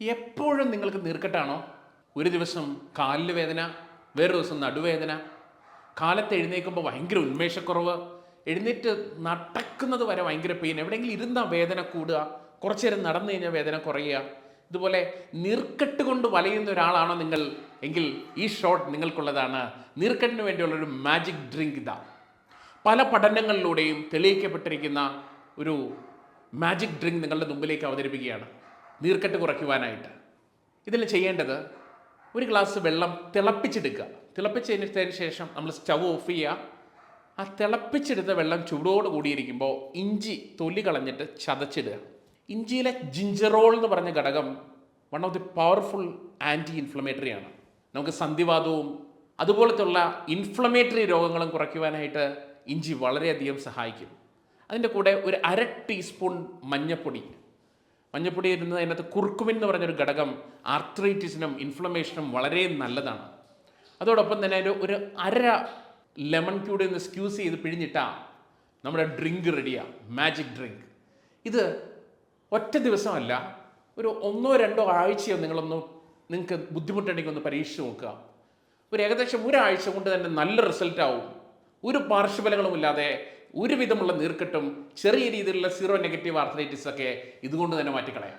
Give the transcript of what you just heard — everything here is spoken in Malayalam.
എപ്പോഴും നിങ്ങൾക്ക് നീർക്കെട്ടാണോ? ഒരു ദിവസം കാലിൽ വേദന വേറൊരു ദിവസം നടുവേദന. കാലത്ത് എഴുന്നേൽക്കുമ്പോൾ ഭയങ്കര ഉന്മേഷക്കുറവ്. എഴുന്നേറ്റ് നടക്കുന്നത് വരെ ഭയങ്കര പെയിൻ എവിടെയെങ്കിലും ഇരുന്ന വേദന കൂടുക. കുറച്ചു നേരം നടന്നു കഴിഞ്ഞാൽ വേദന കുറയുക. ഇതുപോലെ നീർക്കെട്ട് കൊണ്ട് വലയുന്ന ഒരാളാണോ നിങ്ങൾ? എങ്കിൽ ഈ ഷോട്ട് നിങ്ങൾക്കുള്ളതാണ്. നീർക്കെട്ടിന് വേണ്ടിയുള്ളൊരു മാജിക് ഡ്രിങ്ക് ഇതാ. പല പഠനങ്ങളിലൂടെയും തെളിയിക്കപ്പെട്ടിരിക്കുന്ന ഒരു മാജിക് ഡ്രിങ്ക് നിങ്ങളുടെ മുമ്പിലേക്ക് അവതരിപ്പിക്കുകയാണ്. നീർക്കെട്ട് കുറയ്ക്കുവാനായിട്ട്. ഇതിൽ ചെയ്യേണ്ടത് ഒരു ഗ്ലാസ് വെള്ളം തിളപ്പിച്ചെടുക്കുക. തിളപ്പിച്ചതിന് ശേഷം നമ്മൾ സ്റ്റവ് ഓഫ് ചെയ്യുക. ആ തിളപ്പിച്ചെടുത്ത വെള്ളം ചൂടോട് കൂടിയിരിക്കുമ്പോൾ ഇഞ്ചി തൊലി കളഞ്ഞിട്ട് ചതച്ചിടുക. ഇഞ്ചിയിലെ ജിഞ്ചറോൾ എന്ന് പറഞ്ഞ ഘടകം one of the powerful anti inflammatory ആണ്. നമുക്ക് സന്ധിവാദവും അതുപോലത്തുള്ള ഇൻഫ്ലമേറ്ററി രോഗങ്ങളും കുറയ്ക്കുവാനായിട്ട് ഇഞ്ചി വളരെയധികം സഹായിക്കും. അതിന്റെ കൂടെ ഒരു അര ടീസ്പൂൺ മഞ്ഞപ്പൊടി മഞ്ഞപ്പൊടി ഇരുന്നത് അതിനകത്ത് കുർക്കുമിൻ എന്ന് പറഞ്ഞൊരു ഘടകം ആർത്രൈറ്റിസിനും ഇൻഫ്ലമേഷനും വളരെ നല്ലതാണ്. അതോടൊപ്പം തന്നെ അതിന്റെ ഒരു അര ലെമൺ ക്യൂടെ ഒന്ന് സ്ക്യൂസ് ചെയ്ത് പിഴിഞ്ഞിട്ടാ നമ്മുടെ ഡ്രിങ്ക് റെഡിയാണ് മാജിക് ഡ്രിങ്ക് ഇത് ഒറ്റ ദിവസമല്ല ഒരു ഒന്നോ രണ്ടോ ആഴ്ചയോ നിങ്ങളൊന്ന് നിങ്ങൾക്ക് ബുദ്ധിമുട്ടുണ്ടെങ്കിൽ ഒന്ന് പരീക്ഷിച്ച് നോക്കുക. ഒരു ഏകദേശം ഒരാഴ്ച കൊണ്ട് തന്നെ നല്ല റിസൾട്ട് ആവും. ഒരു പാർശ്വഫലങ്ങളും ഇല്ലാതെ ഒരുവിധമുള്ള നീർക്കെട്ടും ചെറിയ രീതിയിലുള്ള സീറോ നെഗറ്റീവ് ആർത്രൈറ്റിസ് ഒക്കെ ഇതുകൊണ്ട് തന്നെ മാറ്റിക്കളയാം.